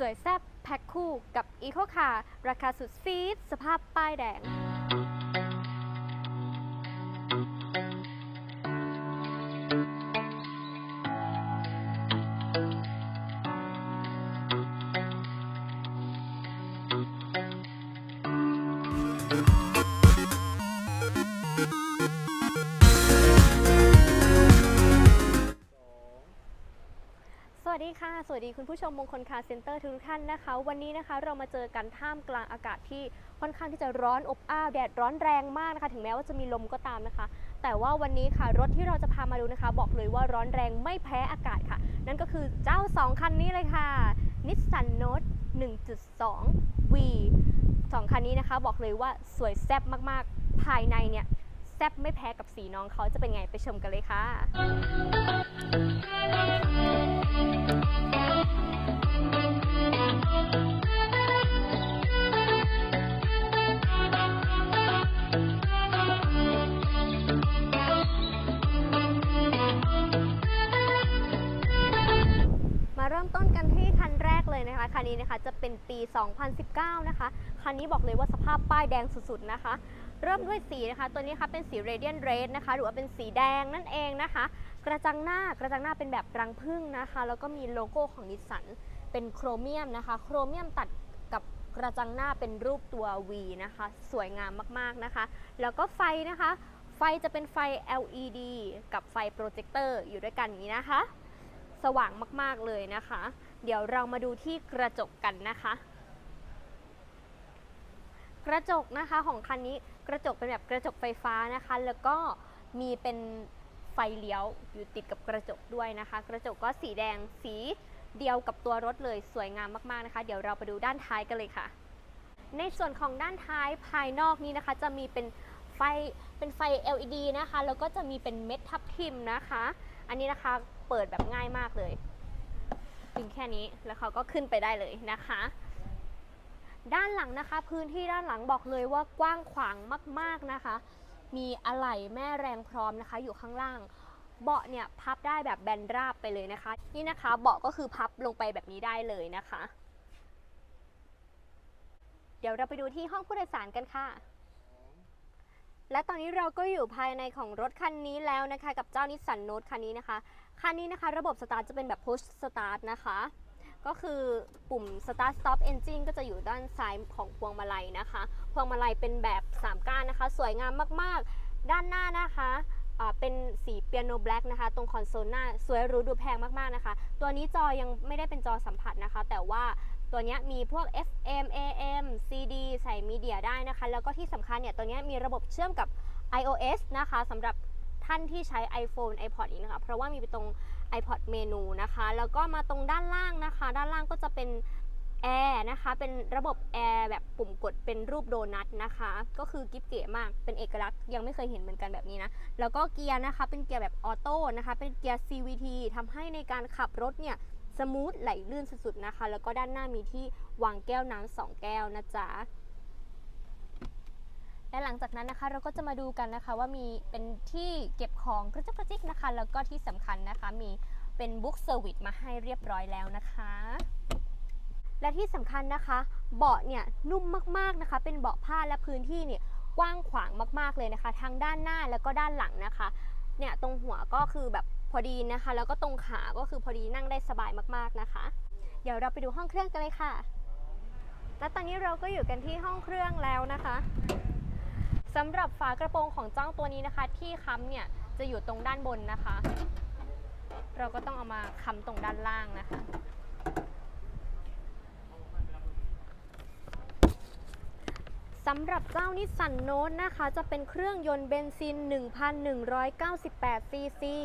สวยแซ่บแพ็คคู่กับอีโคคาราคาสุดฟีดสภาพป้ายแดง สวัสดีคุณผู้ชมมงคลคาเซ็นเตอร์ทุกท่านนะคะ วันนี้นะคะเรามาเจอกันท่ามกลางอากาศที่ค่อนข้างที่จะร้อนอบอ้าวแดดร้อนแรงมากนะคะ ถึงแม้ว่าจะมีลมก็ตามนะคะ แต่ว่าวันนี้ค่ะรถที่เราจะพามาดูนะคะ บอกเลยว่าร้อนแรงไม่แพ้อากาศค่ะ นั่นก็คือเจ้า 2 คันนี้เลยค่ะ Nissan Note 1.2 V สองคันนี้นะคะ บอกเลยว่าสวยแซ่บมากๆ ภายในเนี่ย ซ่บไม่แพ้กับสีน้องเขาจะเป็นไงไปชมกันเลยค่ะ นะคะคันนี้นะคะจะเป็นปี 2019 นะคะคันนี้บอกเลยว่าสภาพป้ายแดงสุดๆนะคะ เริ่มด้วยสีนะคะ ตัวนี้นะคะเป็นสี Radiant Red นะคะ หรือว่าเป็นสีแดงนั่นเองนะคะ กระจังหน้ากระจังหน้าเป็นแบบรังผึ้งนะคะ แล้วก็มีโลโก้ของนิสสันเป็นโครเมียมนะคะ โครเมียมตัดกับกระจังหน้าเป็นรูปตัว V นะคะ สวยงามมากๆนะคะ แล้วก็ไฟนะคะ ไฟจะเป็นไฟ LED กับไฟโปรเจคเตอร์อยู่ด้วยกันนี้นะคะ สว่างมากๆเลยนะคะ เดี๋ยวเรามาดูที่กระจกกันนะคะ กระจกนะคะของคันนี้กระจกเป็นแบบกระจกไฟฟ้านะคะ แล้วก็มีเป็นไฟเลี้ยวอยู่ติดกับกระจกด้วยนะคะ กระจกก็สีแดงสีเดียวกับตัวรถเลยสวยงามมากๆนะคะ เดี๋ยวเราไปดูด้านท้ายกันเลยค่ะ ในส่วนของด้านท้ายภายนอกนี้นะคะ จะมีเป็นไฟเป็นไฟ LED นะคะ แล้วก็จะมีเป็นเม็ดทับทิมนะคะ อันนี้นะคะเปิดแบบง่ายมากเลย งแค่นี้แล้วเขาก็ขึ้นไปได้เลยนะคะ ด้านหลังนะคะ พื้นที่ด้านหลังบอกเลยว่ากว้างขวางมาก ๆนะคะ มีอะไหล่แม่แรงพร้อมนะคะ อยู่ข้างล่าง เบาะเนี่ยพับได้แบบแบนราบไปเลยนะคะ นี่นะคะเบาะก็คือพับลงไปแบบนี้ได้เลยนะคะ เดี๋ยวเราไปดูที่ห้องผู้โดยสารกันค่ะและตอนนี้เราก็อยู่ภายในของรถคันนี้แล้วนะคะ กับเจ้านิสสันโน e คันนี้นะคะ คันนี้นะคะ ระบบสตาร์ทจะเป็นแบบ push start นะคะ ก็คือปุ่ม start stop engine ก็จะอยู่ด้านซ้ายของพวงมาลัยนะคะ พวงมาลัยเป็นแบบ3ก้านนะคะ สวยงามมากๆ ด้านหน้านะคะเป็นสีเปียโนแบล็กนะคะ ตรงคอนโซลหน้า สวยหรูดูแพงมาก ๆ นะคะ ตัวนี้จอยังไม่ได้เป็นจอสัมผัสนะคะ แต่ว่าตัวนี้มีพวก FM AM CD ใส่มีเดียได้นะคะ แล้วก็ที่สำคัญเนี่ย ตัวนี้มีระบบเชื่อมกับ iOS นะคะสำหรับ ท่านที่ใช้ iPhone iPod อีกนะคะ เพราะว่ามีตรง iPod เมนูนะคะ แล้วก็มาตรงด้านล่างนะคะ ด้านล่างก็จะเป็นแอร์นะคะ เป็นระบบแอร์แบบปุ่มกดเป็นรูปโดนัทนะคะ ก็คือกิ๊บเก๋มาก เป็นเอกลักษณ์ ยังไม่เคยเห็นเหมือนกันแบบนี้นะ แล้วก็เกียร์นะคะ เป็นเกียร์แบบออโต้นะคะ เป็นเกียร์ CVT ทำให้ในการขับรถเนี่ยสมูทไหลลื่นสุดๆนะคะ แล้วก็ด้านหน้ามีที่วางแก้วน้ำสองแก้วนะจ๊ะ และหลังจากนั้นนะคะ เราก็จะมาดูกันนะคะว่ามีเป็นที่เก็บของกระจุกกระจิกนะคะ แล้วก็ที่สำคัญนะคะมีเป็นบุ๊กเซอร์วิสมาให้เรียบร้อยแล้วนะคะและที่สำคัญนะคะ เบาะเนี่ยนุ่มมากๆนะคะ เป็นเบาะผ้าและพื้นที่เนี่ยกว้างขวางมากๆเลยนะคะ ทั้งด้านหน้าแล้วก็ด้านหลังนะคะ เนี่ยตรงหัวก็คือแบบพอดีนะคะ แล้วก็ตรงขาก็คือพอดีนั่งได้สบายมากๆนะคะ เดี๋ยวเราไปดูห้องเครื่องกันเลยค่ะ และตอนนี้เราก็อยู่กันที่ห้องเครื่องแล้วนะคะ สำหรับฝากระโปรงของเจ้าตัวนี้นะคะ ที่ค้ำเนี่ยจะอยู่ตรงด้านบนนะคะ เราก็ต้องเอามาค้ำตรงด้านล่างนะคะ สำหรับเจ้านิสสันโน e นะคะ จะเป็นเครื่องยนต์เบนซิน 1,198 ซีซี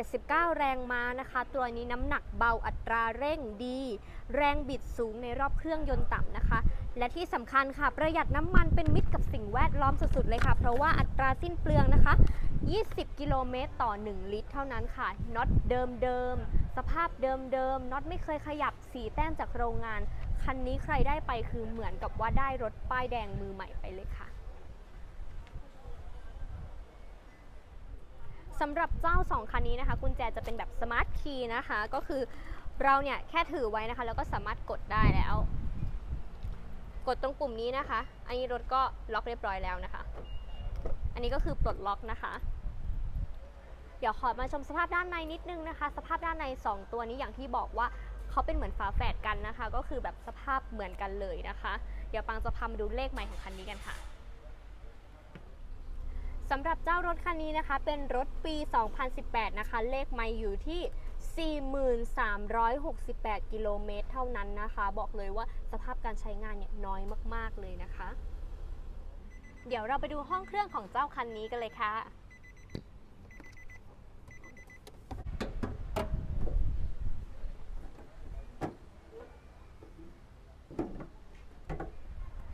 79 แรงม้านะคะ ตัวนี้น้ำหนักเบาอัตราเร่งดี แรงบิดสูงในรอบเครื่องยนต์ต่ำนะคะ และที่สำคัญค่ะ ประหยัดน้ำมันเป็นมิตรกับสิ่งแวดล้อมสุดๆเลยค่ะ เพราะว่าอัตราสิ้นเปลืองนะคะ 20 กิโลเมตรต่อ 1 ลิตร เท่านั้นค่ะน็อตเดิมๆสภาพเดิมๆน็อตไม่เคยขยับสีแต้มจากโรงงาน คันนี้ใครได้ไปคือเหมือนกับว่าได้รถป้ายแดงมือใหม่ไปเลยค่ะสำหรับเจ้า 2 คันนี้นะคะ กุญแจจะเป็นแบบสมาร์ทคีย์นะคะ ก็คือเราเนี่ยแค่ถือไว้นะคะ แล้วก็สามารถกดได้แล้ว กดตรงปุ่มนี้นะคะ อันนี้รถก็ล็อกเรียบร้อยแล้วนะคะ อันนี้ก็คือปลดล็อกนะคะ เดี๋ยวขอมาชมสภาพด้านในนิดนึงนะคะ สภาพด้านใน 2 ตัวนี้อย่างที่บอกว่าเขาเป็นเหมือนฝาแฝดกันนะคะ ก็คือแบบสภาพเหมือนกันเลยนะคะ เดี๋ยวปังจะพามาดูเลขใหม่ของคันนี้กันค่ะสำหรับเจ้ารถคันนี้นะคะ เป็นรถปี 2018 นะคะ เลขไม่อยู่ที่ 4368 กิโลเมตรเท่านั้นนะคะ บอกเลยว่าสภาพการใช้งานเนี่ยน้อยมากๆเลยนะคะ เดี๋ยวเราไปดูห้องเครื่องของเจ้าคันนี้กันเลยค่ะ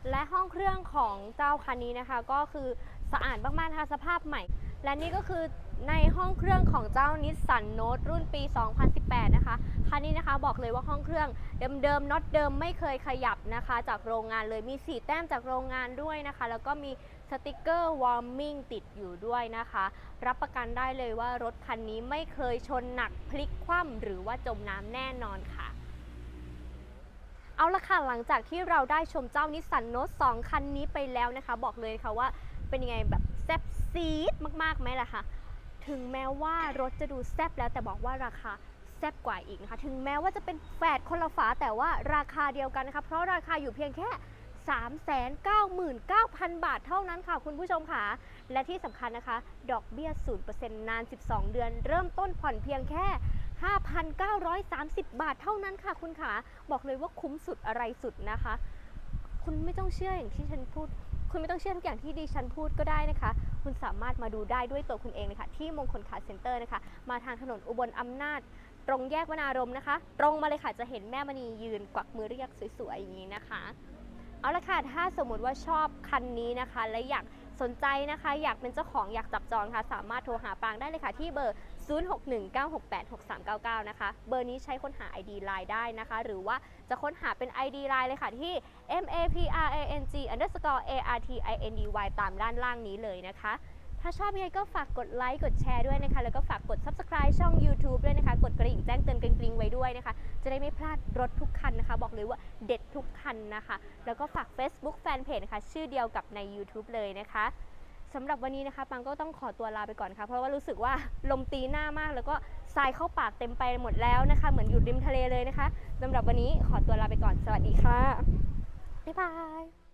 และห้องเครื่องของเจ้าคันนี้นะคะ ก็คือสะอาดมากๆนะคะสภาพใหม่ และนี่ก็คือ ในห้องเครื่องของเจ้านิสสันโนตรุ่นปี 2018 นะคะ คันนี้นะคะบอกเลยว่าห้องเครื่องเดิมๆน็อตเดิมไม่เคยขยับนะคะ จากโรงงานเลยมีสีแต้มจากโรงงานด้วยนะคะ แล้วก็มีสติกเกอร์วอร์มิ่งติดอยู่ด้วยนะคะ รับประกันได้เลยว่ารถคันนี้ไม่เคยชนหนักพลิกคว่ำหรือว่าจมน้ำแน่นอนค่ะเอาละค่ะหลังจากที่เราได้ชมเจ้านิสสันโนต2คันนี้ไปแล้วนะคะ บอกเลยค่ะว่าเป็นยังไงแบบแซ่บซีดมากๆไหมล่ะคะ ถึงแม้ว่ารถจะดูแซบแล้วแต่บอกว่าราคาแซบกว่าอีกนะคะ ถึงแม้ว่าจะเป็นแฝดคนละฝาแต่ว่าราคาเดียวกันนะคะ เพราะราคาอยู่เพียงแค่ 399,000 บาทเท่านั้นค่ะคุณผู้ชมค่ะ และที่สำคัญนะคะ ดอกเบี้ย 0%นาน 12 เดือน เริ่มต้นผ่อนเพียงแค่ 5,930 บาทเท่านั้นค่ะคุณขาบอกเลยว่าคุ้มสุดอะไรสุดนะคะ คุณไม่ต้องเชื่ออย่างที่ฉันพูด คุณไม่ต้องเชื่อทุกอย่างที่ดิฉันพูดก็ได้นะคะ คุณสามารถมาดูได้ด้วยตัวคุณเองเลยค่ะที่มงคลคาร์เซ็นเตอร์นะคะมาทางถนนอุบลอำนาจ ตรงแยกวนารมณ์นะคะ ตรงมาเลยค่ะจะเห็นแม่มณียืนกวักมือเรียกสวยๆอย่างนี้นะคะเอาละค่ะถ้าสมมติว่าชอบคันนี้นะคะ และอยากสนใจนะคะ อยากเป็นเจ้าของอยากจับจองค่ะ สามารถโทรหาปางได้เลยค่ะที่เบอร์ 0619686399 นะคะ เบอร์นี้ใช้ค้นหา ID Line ได้นะคะ หรือว่าจะค้นหาเป็น ID Line เลยค่ะที่ m a p r a n g underscore a r t i n d y ตามด้านล่างนี้เลยนะคะ ถ้าชอบยังไงก็ฝากกดไลค์กดแชร์ด้วยนะคะ แล้วก็ฝากกด subscribe ช่อง YouTube ด้วยนะคะ กดกระดิ่งแจ้งเตือนกริ๊งๆไว้ด้วยนะคะ จะได้ไม่พลาดรถทุกคันนะคะ บอกเลยว่าเด็ดทุกคันนะคะ แล้วก็ฝาก Facebook Fanpage นะคะชื่อเดียวกับใน YouTube เลยนะคะ สำหรับวันนี้นะคะปังก็ต้องขอตัวลาไปก่อนค่ะเพราะว่ารู้สึกว่าลมตีหน้ามาก แล้วก็ทรายเข้าปากเต็มไปหมดแล้วนะคะ เหมือนอยู่ริมทะเลเลยนะคะสำหรับวันนี้ขอตัวลาไปก่อนสวัสดีค่ะบ๊ายบาย